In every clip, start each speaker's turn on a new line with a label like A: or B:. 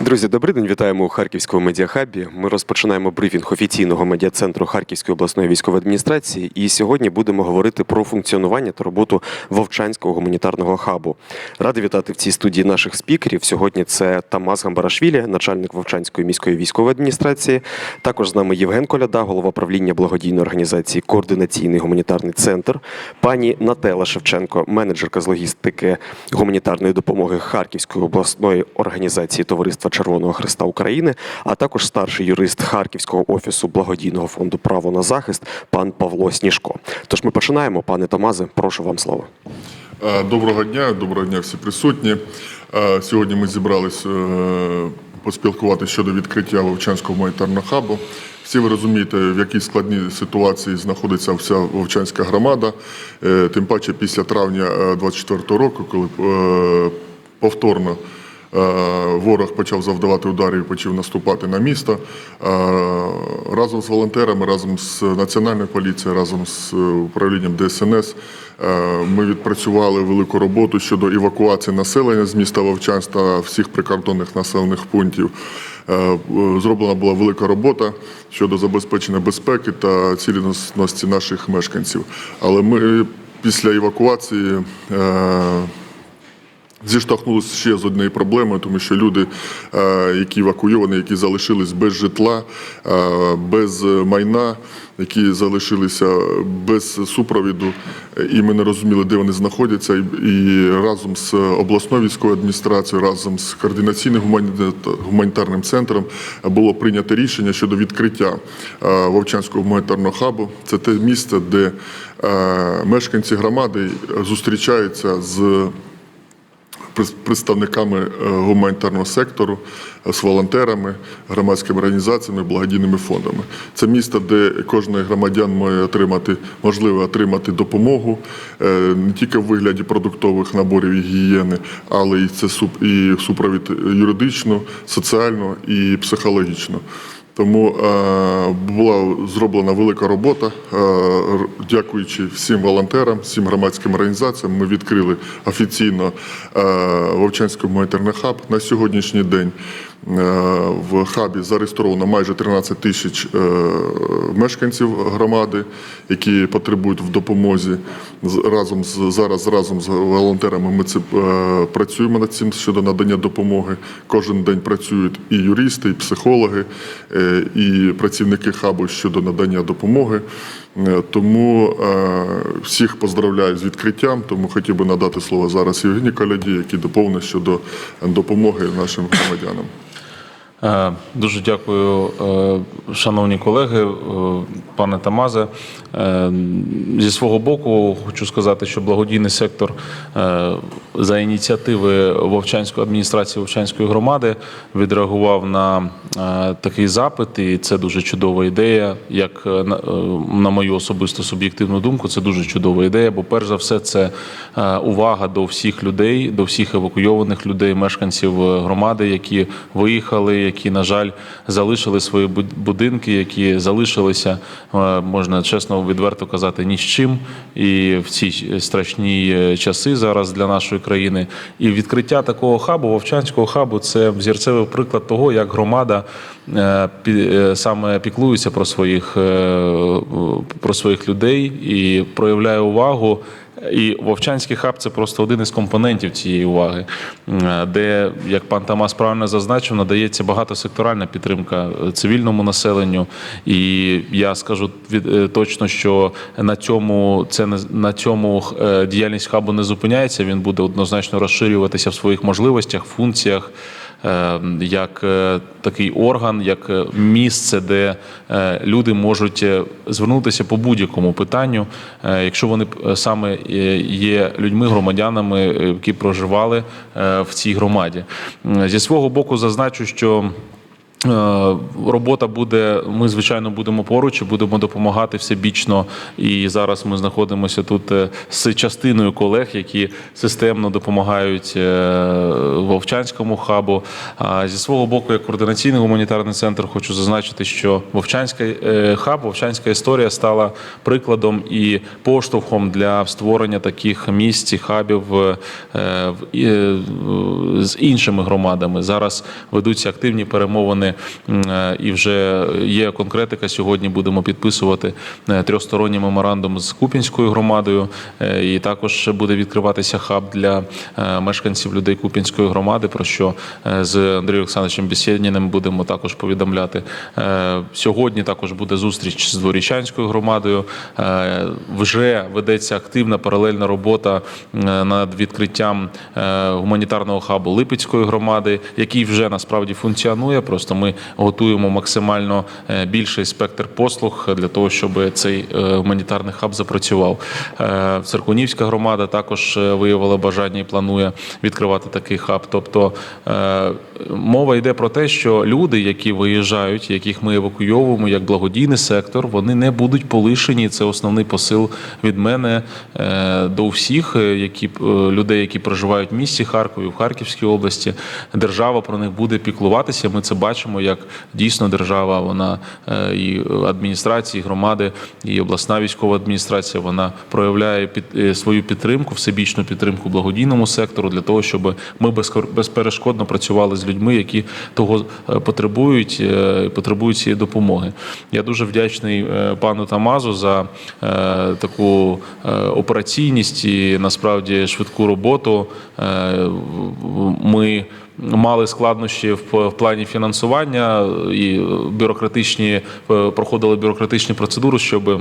A: Друзі, добрий день. Вітаємо у Харківському медіахабі. Ми розпочинаємо брифінг офіційного медіа-центру Харківської обласної військової адміністрації. І сьогодні будемо говорити про функціонування та роботу Вовчанського гуманітарного хабу. Радий вітати в цій студії наших спікерів. Сьогодні це Тамас Гамбарашвілі, начальник Вовчанської міської військової адміністрації. Також з нами Євген Коляда, голова правління благодійної організації Координаційний гуманітарний центр, пані Нателла Шевченко, менеджерка з логістики гуманітарної допомоги Харківської обласної організації Товариства Червоного Христа України, а також старший юрист Харківського офісу благодійного фонду Право на захист пан Павло Сніжко. Тож ми починаємо. Пане Тамазе, прошу вам слово.
B: Е, Доброго дня, доброго дня всі присутні. Е, Сьогодні ми зібрались е, поспілкуватися щодо відкриття Вовчанського гуманітарного хабу. Всі ви розумієте, в якій складній ситуації знаходиться вся Вовчанська громада, тим паче після травня 24 року, коли повторно ворог почав завдавати ударів і почав наступати на місто. Е, Разом з волонтерами, разом з Національною поліцією, разом з управлінням ДСНС е, ми відпрацювали велику роботу щодо евакуації населення з міста Вовчанськ та всіх прикордонних населених пунктів. Е, Зроблена була велика робота щодо забезпечення безпеки та цілісності наших мешканців. Але ми після евакуації е, Зіштовхнулися ще з однією проблемою, тому що люди, е, які евакуйовані, які залишились без житла, е, без майна, які залишилися без супровіду, е, і ми не розуміли, де вони знаходяться. І- разом з обласною військовою адміністрацією, разом з координаційним гумані- гуманітарним центром було прийнято рішення щодо відкриття Вовчанського гуманітарного хабу. Це те місце, де мешканці громади зустрічаються з представниками е, гуманітарного сектору, е, з волонтерами, громадськими організаціями, благодійними фондами. Це місто, де кожен громадян може отримати, можливо отримати допомогу е, не тільки в вигляді продуктових наборів і гігієни, але і це і супровід юридичну, соціальну і психологічну. Тому е, була зроблена велика робота. Е, дякуючи всім волонтерам, всім громадським організаціям, ми відкрили офіційно е, Вовчанський гуманітарний хаб. На сьогоднішній день в хабі зареєстровано майже 13 тисяч е, мешканців громади, які потребують в допомозі. Разом з зараз разом з волонтерами ми це е, працюємо над цим щодо надання допомоги. Кожен день працюють і юристи, і психологи, е, і працівники хабу щодо надання допомоги. Е, Тому е, всіх поздравляю з відкриттям. Тому хотів би надати слово зараз Євгенії Коляді, який доповнить щодо допомоги нашим громадянам.
C: Е, Дуже дякую, е, шановні колеги, е, пане Тамазе. Зі свого боку хочу сказати, що благодійний сектор за ініціативи Вовчанської адміністрації Вовчанської громади відреагував на такий запит, і це дуже чудова ідея. Як на- мою особисту суб'єктивну думку, це дуже чудова ідея. Бо перш за все, це увага до всіх людей, до всіх евакуйованих людей, мешканців громади, які виїхали, які, на жаль, залишили свої буд- будинки, які залишилися, е, можна чесно відверто казати, ні з чим. І в ці страшні е, часи зараз для нашої країни. І відкриття такого хабу, Вовчанського хабу, це взірцевий приклад того, як громада е, саме піклується про своїх, про своїх людей і проявляє увагу. І Вовчанський хаб це просто один із компонентів цієї уваги, де, як пан Тамас правильно зазначив, надається багатосекторальна підтримка е, цивільному населенню. І я скажу від е, точно, що на цьому це на цьому е, діяльність хабу не зупиняється. Він буде однозначно розширюватися в своїх можливостях, функціях. Е, Як е, такий орган, як е, місце, де люди можуть звернутися по будь-якому питанню, якщо вони саме є людьми, громадянами, які проживали в цій громаді. Зі свого боку, зазначу, що Робота буде. Ми звичайно будемо поруч і будемо допомагати всебічно. І зараз ми знаходимося тут е, з частиною колег, які системно допомагають е, Вовчанському хабу. А зі свого боку, як координаційний гуманітарний центр, хочу зазначити, що Вовчанська е, хаб, Вовчанська історія стала прикладом і поштовхом для створення таких місць і хабів е, е, з іншими громадами. Зараз ведуться активні перемовини, м, е, і вже є конкретика. Сьогодні будемо підписувати е, трьохсторонній меморандум з Купінською громадою. е, І також буде відкриватися хаб для мешканців людей Купінської громади, про що з Андрієм Олександровичем Бесєдніним будемо також повідомляти. Сьогодні також буде зустріч з Дворічанською громадою. Вже ведеться активна паралельна робота над відкриттям гуманітарного хабу Липецької громади, який вже насправді функціонує. Просто ми готуємо максимально е, більший спектр послуг для того, щоб цей е, гуманітарний хаб запрацював. Е, Циркунівська громада також виявила бажання і планує відкривати такий хаб. Тобто мова йде про те, що люди, які виїжджають, яких ми евакуйовуємо як благодійний сектор, вони не будуть полишені. Це основний посил від мене до всіх, які людей, які проживають в місті Харкові, в Харківській області. Держава про них буде піклуватися. Ми це бачимо, як дійсно держава, вона е, і адміністрації, і громади, і обласна військова адміністрація, вона проявляє під е, свою підтримку, всебічну підтримку благодійному сектору для того, щоб ми безперешкодно працювали з людьми, які того е, потребують, потребують цієї допомоги. Я дуже вдячний пану Тамазу за таку операційність і насправді швидку роботу. Ми мали складнощі в в плані фінансування і бюрократичні е, проходили бюрократичні процедури, щоб е,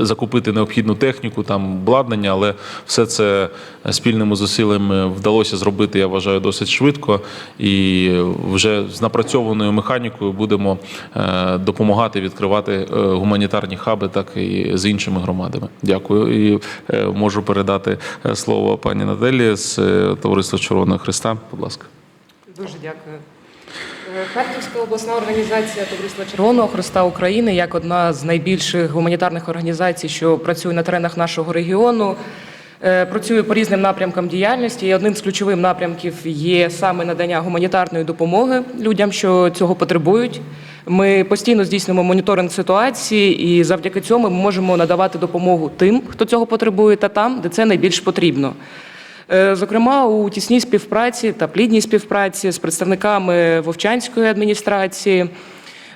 C: закупити необхідну техніку, там обладнання, але все це спільними зусиллями вдалося зробити, я вважаю, досить швидко. І вже з напрацьованою механікою будемо е, допомагати відкривати е, гуманітарні хаби, так і з іншими громадами. Дякую. І е, можу передати е, слово пані Наделі з е, Товариства Червоного Христа. Будь ласка.
D: Дуже дякую. Е, Харківська обласна організація Товариства Червоного Христа України як одна з найбільших гуманітарних організацій, що працює на теренах нашого регіону. е, Працює по різним напрямкам діяльності. І одним з ключових напрямків є саме надання гуманітарної допомоги людям, що цього потребують. Ми постійно здійснюємо моніторинг ситуації, і завдяки цьому ми можемо надавати допомогу тим, хто цього потребує, та там, де це найбільш потрібно. Е, Зокрема, у тісній співпраці та плідній співпраці з представниками Вовчанської адміністрації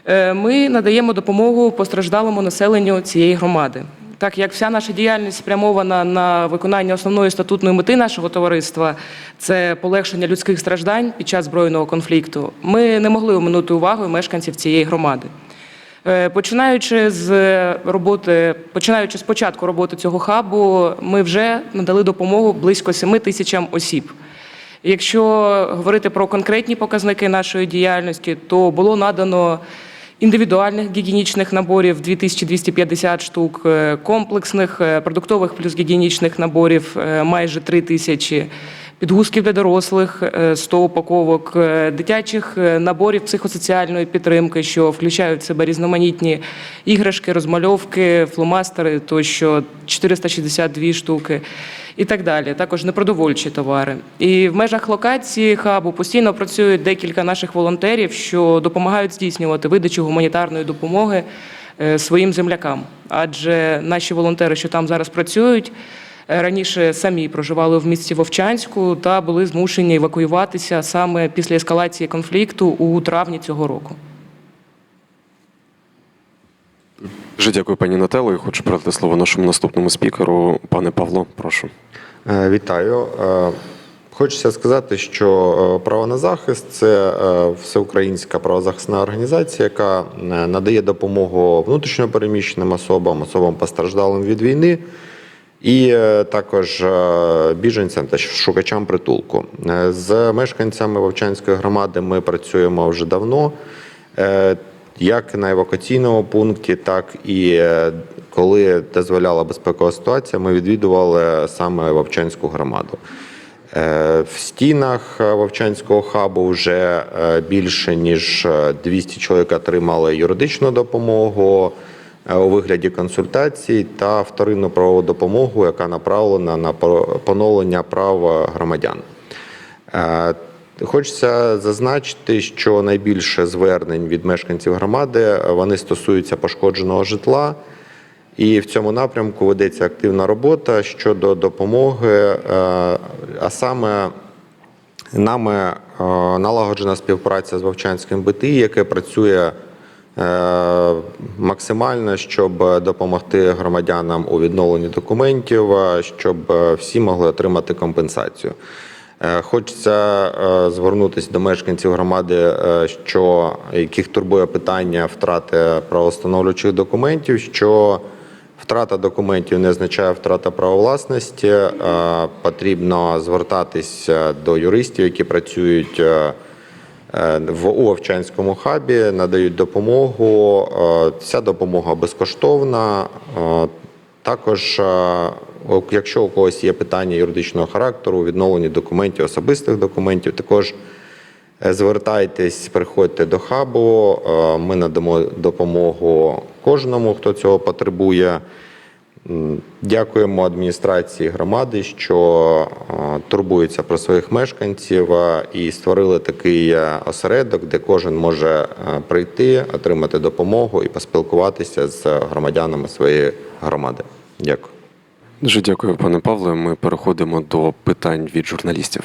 D: е, ми надаємо допомогу постраждалому населенню цієї громади. Так як вся наша діяльність спрямована на виконання основної статутної мети нашого товариства це полегшення людських страждань під час збройного конфлікту, ми не могли оминути увагою мешканців цієї громади. Е, Починаючи з роботи, починаючи з початку роботи цього хабу, ми вже надали допомогу близько 7 тисячам осіб. Якщо говорити про конкретні показники нашої діяльності, то було надано індивідуальних гігієнічних наборів 2250 штук, е, комплексних е, продуктових плюс гігієнічних наборів майже 3 тисячі підгузків для дорослих, е, 100 упаковок, е, дитячих е, наборів психосоціальної підтримки, що включають в себе різноманітні іграшки, розмальовки, фломастери, тощо 462 штуки і так далі. Також непродовольчі товари. І в межах локації хабу постійно працюють декілька наших волонтерів, що допомагають здійснювати видачу гуманітарної допомоги е, своїм землякам. Адже наші волонтери, що там зараз працюють, е, раніше самі проживали в місті Вовчанську та були змушені евакуюватися саме після ескалації конфлікту у травні цього року.
A: Дуже дякую, пані Натело. І хочу передати слово нашому наступному спікеру. Пане Павло, прошу.
E: Е, Вітаю. Е, Хочеться сказати, що е, право на захист це е, всеукраїнська правозахисна організація, яка е, надає допомогу внутрішньо переміщеним особам, особам постраждалим від війни. І е, також е, біженцям та шукачам притулку Е, з мешканцями Вовчанської громади. Ми працюємо вже давно, як на евакуаційному пункті, так і коли дозволяла безпекова ситуація, ми відвідували саме Вовчанську громаду. В стінах Вовчанського хабу вже більше ніж е, 200 чоловік отримали юридичну допомогу у вигляді консультацій та вторинну правову допомогу, яка направлена на по- поновлення прав е, громадян. Е, Хочеться зазначити, що найбільше звернень від мешканців громади е, вони стосуються пошкодженого житла. І в цьому напрямку ведеться активна робота щодо допомоги, е, а саме нами е, налагоджена співпраця з Вовчанським БТІ, яке працює е, максимально, щоб допомогти громадянам у відновленні документів, е, щоб е, всі могли отримати компенсацію. Е, Хочеться е, звернутися до мешканців громади, е, що яких турбує питання втрати правостановлюючих документів. що Втрата документів не означає втрата права власності. Е, Потрібно звертатися до юристів, які працюють е, е, в Овчанському хабі, надають допомогу. Е, Ця допомога безкоштовна. Е, Також, е, якщо у когось є питання юридичного характеру, відновлення документів, особистих документів, також Е, Звертайтесь, приходьте до хабу. е, Ми надамо допомогу кожному, хто цього потребує. Дякуємо адміністрації громади, що турбується про своїх мешканців і створили такий е, осередок, де кожен може е, прийти, отримати допомогу і поспілкуватися з громадянами своєї громади. Дякую.
A: Дуже дякую, пане Павле. Ми переходимо до питань від журналістів.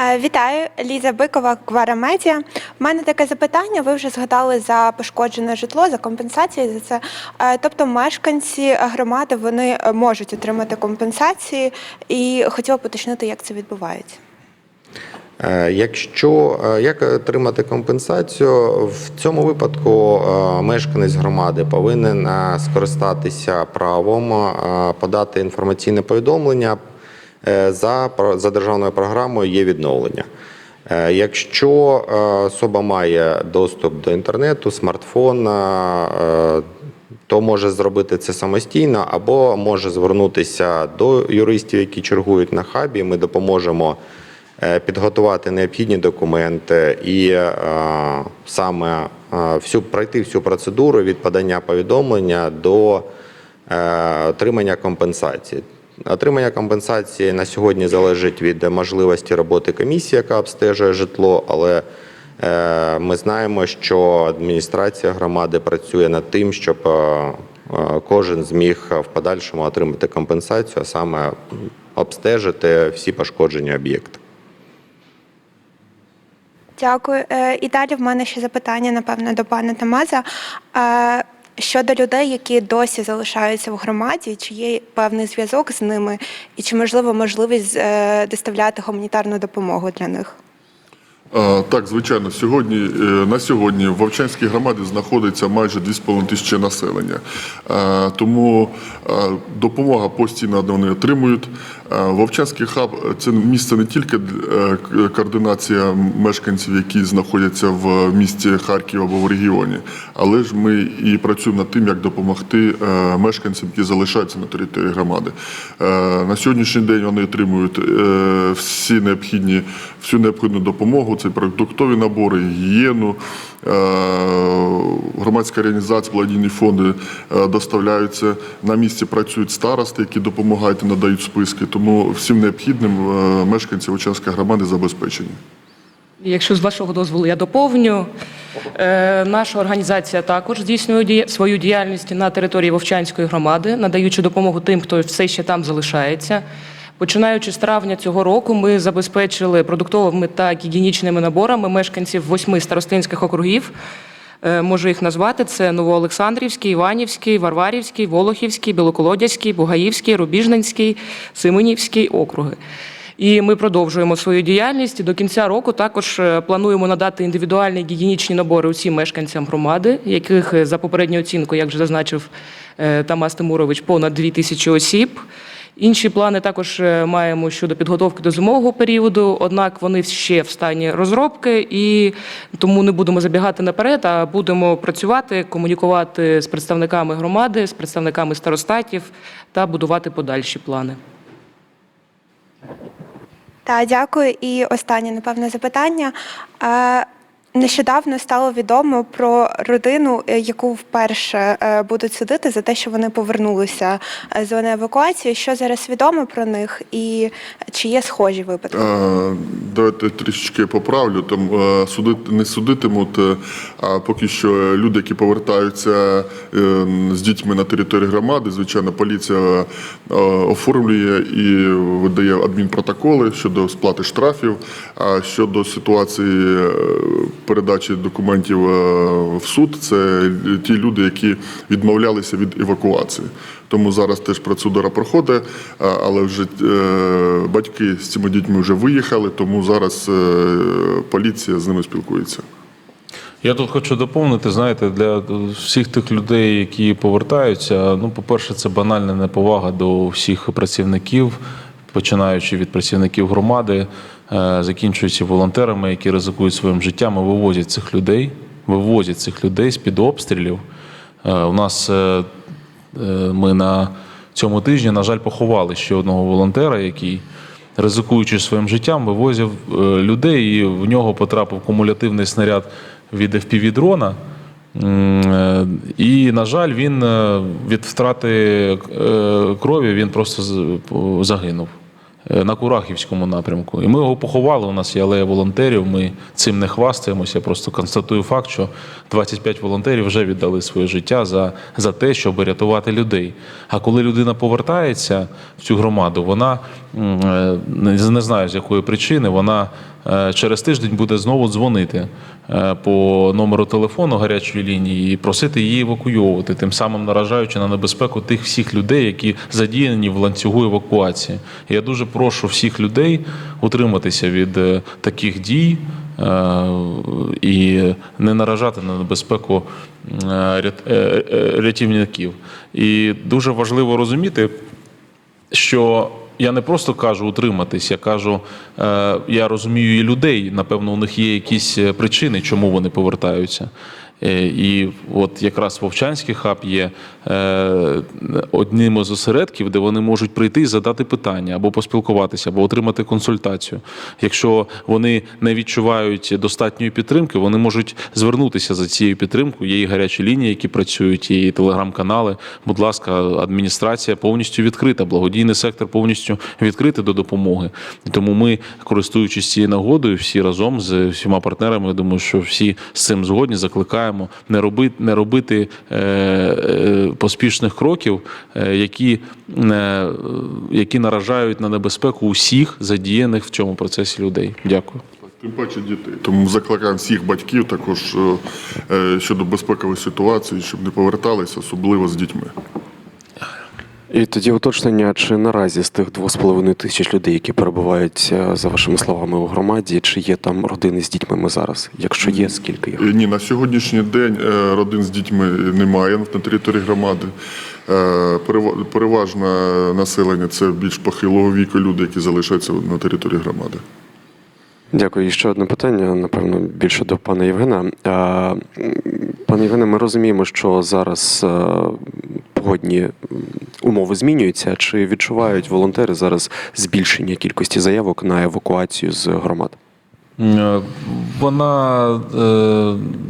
F: Е, Вітаю, Ліза Бикова, Квара Медіа. У мене таке запитання. Ви вже згадали за пошкоджене житло, за компенсації за це. Е, Тобто, мешканці громади вони е, можуть отримати компенсації, і хотіла уточнити, як це відбувається.
E: Якщо як отримати компенсацію, в цьому випадку мешканець громади повинен скористатися правом подати інформаційне повідомлення за, про- за державною програмою є відновлення. Е, Якщо е, особа має доступ до інтернету, смартфон, е, то може зробити це самостійно або може звернутися до юристів, які чергують на хабі. Ми допоможемо е, підготувати необхідні документи і е, саме е, всю пройти всю процедуру від подання повідомлення до е, отримання компенсації. Отримання компенсації на сьогодні залежить від можливості роботи комісії, яка обстежує житло, але е, ми знаємо, що адміністрація громади працює над тим, щоб е, е, кожен зміг в подальшому отримати компенсацію, а саме обстежити всі пошкоджені об'єкти.
F: Дякую. І далі в мене ще запитання, напевно, до пана Тамаза. Щодо людей, які досі залишаються в громаді, чи є певний зв'язок з ними, і чи можливо можливість е, доставляти гуманітарну допомогу для них?
B: Так, звичайно, сьогодні е, на сьогодні в Вовчанській громаді знаходиться майже 2,5 тисячі населення. Тому допомога постійно вони отримують. Вовчанський хаб це місце не тільки е, координація мешканців, які знаходяться в місті Харків або в регіоні, але ж ми і працюємо над тим, як допомогти е, мешканцям, які залишаються на території громади. Е, На сьогоднішній день вони отримують всі необхідні, всю необхідну допомогу. Це продуктові набори, гігієну, громадська організація, благодійні фонди доставляються. На місці працюють старости, які допомагають і надають списки. Тому всім необхідним е, мешканці Очанської громади забезпечені.
D: Якщо з вашого дозволу я доповню, Е, наша організація також здійснює дія- свою діяльність на території Вовчанської громади, надаючи допомогу тим, хто все ще там залишається. Починаючи з травня цього року, ми забезпечили продуктовими та гігієнічними наборами мешканців восьми старостинських округів. Е, Можу їх назвати: це Новоолександрівський, Іванівський, Варварівський, Волохівський, Білоколодязький, Бугаївський, Рубіжненський, Семенівський округи. І ми продовжуємо свою діяльність. До кінця року також е, плануємо надати індивідуальні гігієнічні набори усім мешканцям громади, яких е, за попередньою оцінкою, як вже зазначив Тамас Тимурович, понад 2 тисячі осіб. Інші плани також е, маємо щодо підготовки до зимового періоду, однак вони ще в стані розробки, і тому не будемо забігати наперед, а будемо працювати, комунікувати з представниками громади, з представниками старостатів та будувати подальші плани.
F: Та дякую. І останнє, напевно, запитання. Нещодавно стало відомо про родину, е, яку вперше е, будуть судити за те, що вони повернулися е, з зони евакуації. Що зараз відомо про них, і чи є схожі випадки?
B: Е, Давайте трішечки поправлю. Там судити не судитимуть, а поки що люди, які повертаються з дітьми на території громади, звичайно, поліція оформлює і видає адмінпротоколи щодо сплати штрафів. А щодо ситуації передачі документів е, в суд, це ті люди, які відмовлялися від евакуації. Тому зараз теж процедура проходить, але вже е, батьки з цими дітьми вже виїхали, тому зараз е, поліція з ними спілкується.
C: Я тут хочу доповнити, знаєте, для всіх тих людей, які повертаються. Ну, по-перше, це банальна неповага до всіх працівників, починаючи від працівників громади, закінчуючи волонтерами, які ризикують своїм життям і вивозять цих людей, вивозять цих людей з-під обстрілів. Е, У нас е, е, ми на цьому тижні, на жаль, поховали ще одного волонтера, який, ризикуючи своїм життям, вивозив е, людей, і в нього потрапив кумулятивний снаряд від FPV-дрона. Е, І, на жаль, він е, від втрати е, крові він просто з- загинув е, на Курахівському напрямку. І ми його поховали. У нас є алея волонтерів. Ми цим не хвастаємося. Просто констатую факт, що 25 волонтерів вже віддали своє життя за, за те, щоб рятувати людей. А коли людина повертається в цю громаду, вона е, не, знаю з якої причини, вона е, через тиждень буде знову дзвонити е, по номеру телефону гарячої лінії і просити її евакуйовувати, тим самим наражаючи на небезпеку тих всіх людей, які задіяні в ланцюгу евакуації. Я дуже прошу всіх людей утриматися від е, таких дій. е, І не наражати на небезпеку е, рят- е, е, рятівників. І дуже важливо розуміти, що я не просто кажу утриматись, я кажу, е, я розумію і людей. Напевно, у них є якісь е, причини, чому вони повертаються. Е, І от якраз Вовчанський хаб є е, одним із осередків, де вони можуть прийти і задати питання або поспілкуватися, або отримати консультацію. Якщо вони не відчувають достатньої підтримки, вони можуть звернутися за цією підтримкою. Є і гарячі лінії, які працюють, і телеграм-канали. Будь ласка, адміністрація повністю відкрита, благодійний сектор повністю відкритий до допомоги. Тому ми, користуючись цією нагодою, всі разом з всіма партнерами, я думаю, що всі з цим згодні, закликаємо не робити, не робити е, поспішних кроків, е, які, е, які наражають на небезпеку усіх задіяних в цьому процесі людей. Дякую.
B: Тим паче дітей. Тому закликаємо всіх батьків також щодо безпекової ситуації, щоб не поверталися, особливо з дітьми.
A: І тоді уточнення, чи наразі з тих 2,5 тисяч людей, які перебувають е, за вашими словами у громаді, чи є там родини з дітьми зараз? Якщо є, скільки їх?
B: Е, Ні, на сьогоднішній день е, родин з дітьми немає на території громади. Переважне населення це більш похилого віку люди, які залишаються на території громади.
A: Дякую. І ще одне питання, напевно, більше до пана Євгена. Пане Євгене, ми розуміємо, що зараз е, погодні умови змінюються. Чи відчувають волонтери зараз збільшення кількості заявок на евакуацію з громад?
C: Е, Вона е,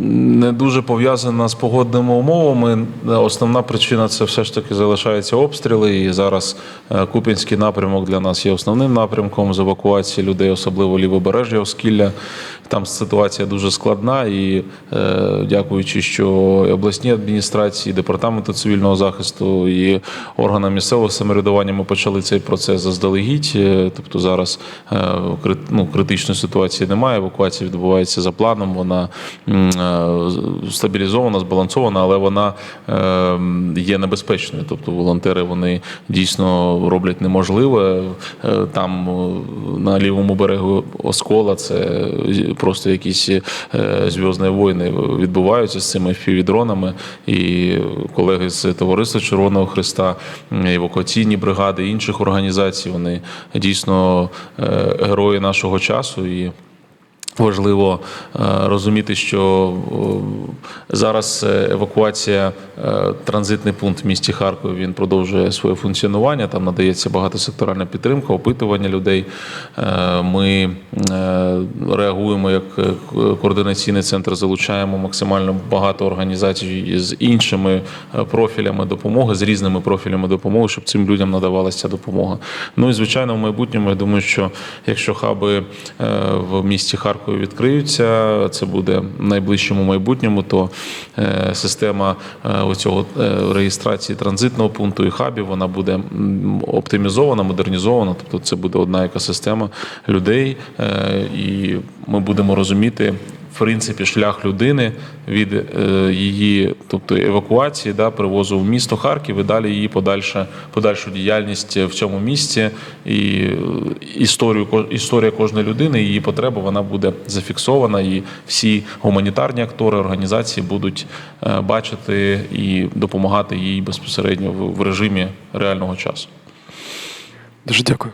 C: не дуже пов'язана з погодними умовами. Основна причина це все ж таки залишаються обстріли. І зараз е, Куп'янський напрямок для нас є основним напрямком з евакуації людей, особливо лівобережжя Оскілля. Там ситуація дуже складна, і е, дякуючи, що обласні адміністрації, департаменту цивільного захисту і органам місцевого самоврядування ми почали цей процес заздалегідь. Е, Тобто зараз е, ну, критичної ситуації немає. Евакуація відбувається за планом. Вона е, стабілізована, збалансована, але вона е, є небезпечною. Тобто волонтери вони дійсно роблять неможливе. Е, Там на лівому берегу Оскола це просто якісь зв'язні війни відбуваються з цими FPV-дронами. І колеги з товариства Червоного Христа, евакуаційні бригади інших організацій, вони дійсно герої нашого часу. І Важливо е, розуміти, що зараз е, евакуація, е, транзитний пункт в місті Харкові він продовжує своє функціонування. Там надається багатосекторальна підтримка, опитування людей. Ми реагуємо як координаційний центр, залучаємо максимально багато організацій з іншими профілями допомоги, з різними профілями допомоги, щоб цим людям надавалася допомога. Ну і звичайно, в майбутньому я думаю, що якщо хаби в місті Харкові відкриються, це буде в найближчому майбутньому, то е, система е, оцього е, реєстрації транзитного пункту і хабів вона буде оптимізована, модернізована. Тобто це буде одна екосистема людей, е, і ми будемо розуміти. В принципі, шлях людини від е, її, тобто евакуації, да, привозу в місто Харків і далі її подальша, подальшу діяльність в цьому місці. І е, історію, історія кожної людини, її потреба, вона буде зафіксована, і всі гуманітарні актори організації будуть е, бачити і допомагати їй безпосередньо в режимі реального часу.
A: Дуже дякую.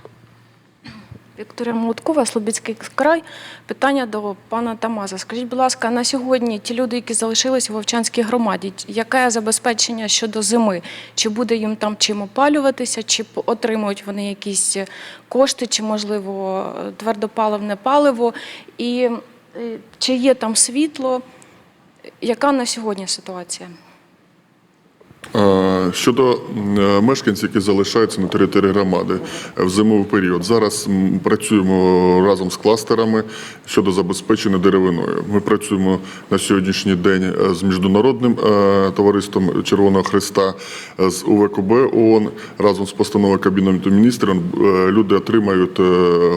G: Вікторія Молоткова, Слобідський край. Питання до пана Тамаза. Скажіть, будь ласка, на сьогодні ті люди, які залишились у Вовчанській громаді, яке забезпечення щодо зими? Чи буде їм там чим опалюватися, чи отримують вони якісь кошти, чи, можливо, твердопаливне паливо? І е, чи є там світло? Яка на сьогодні ситуація?
B: Е, Щодо е, мешканців, які залишаються на території громади е, в зимовий період, зараз працюємо разом з кластерами щодо забезпечення деревиною. Ми працюємо на сьогоднішній день з міжнародним товариством Червоного Христа, з УВКБ ООН разом з постановою Кабінету міністрів. Люди отримають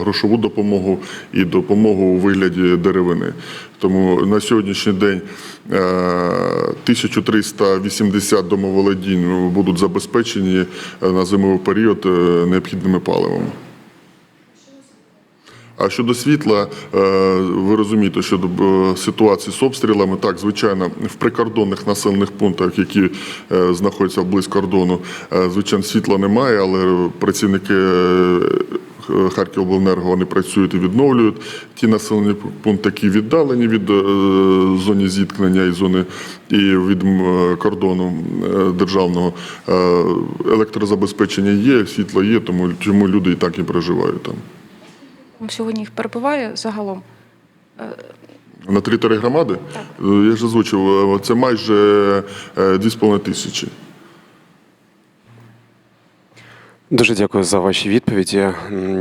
B: грошову допомогу і допомогу у вигляді деревини. Тому на сьогоднішній день 1380 домоволодінь будуть забезпечені е, на зимовий період е, необхідними паливами. А щодо світла, е, ви розумієте, щодо е, ситуації з обстрілами, так, звичайно, в прикордонних населених пунктах, які е, знаходяться вблизь кордону, е, звичайно, світла немає, але працівники е, Харківобленерго вони працюють і відновлюють ті населені пункти, які віддалені від е, зони зіткнення і зони і від е, кордону е, державного. Е, Електрозабезпечення є, світло є, тому чому люди і так і проживають там.
G: Сьогодні їх перебуває загалом?
B: На території громади? Е, Я ж озвучив, е, це майже е, 2,5 тисячі.
A: Дуже дякую за ваші відповіді.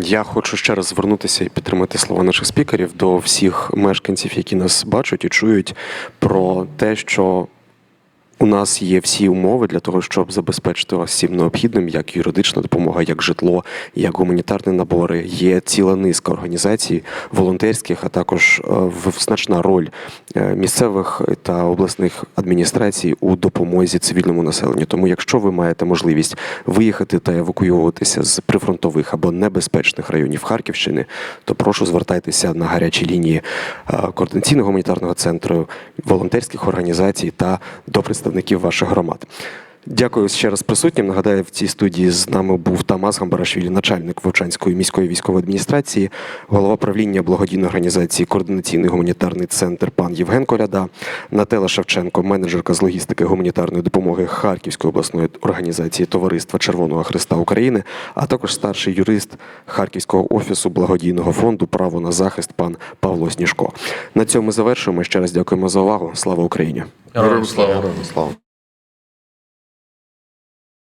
A: Я хочу ще раз звернутися і підтримати слова наших спікерів до всіх мешканців, які нас бачать і чують, про те, що у нас є всі умови для того, щоб забезпечити вас всім необхідним, як юридична допомога, як житло, як гуманітарні набори. Є ціла низка організацій волонтерських, а також е, значна роль е, місцевих та обласних адміністрацій у допомозі цивільному населенню. Тому, якщо ви маєте можливість виїхати та евакуюватися з прифронтових або небезпечних районів Харківщини, то прошу звертайтеся на гарячі лінії е, координаційного гуманітарного центру, волонтерських організацій та до представників ваших громад. Дякую ще раз присутнім. Нагадаю, в цій студії з нами був Тамас Гамбарашвілі, начальник Вовчанської міської військової адміністрації, голова правління благодійної організації Координаційний гуманітарний центр пан Євген Коляда, Нателла Шевченко, менеджерка з логістики гуманітарної допомоги Харківської обласної організації Товариства Червоного Христа України, а також старший юрист Харківського офісу благодійного фонду Право на захист пан Павло Сніжко. На цьому ми завершуємо. Ще раз дякуємо за увагу. Слава Україні!
B: Героям слава!
E: Слава.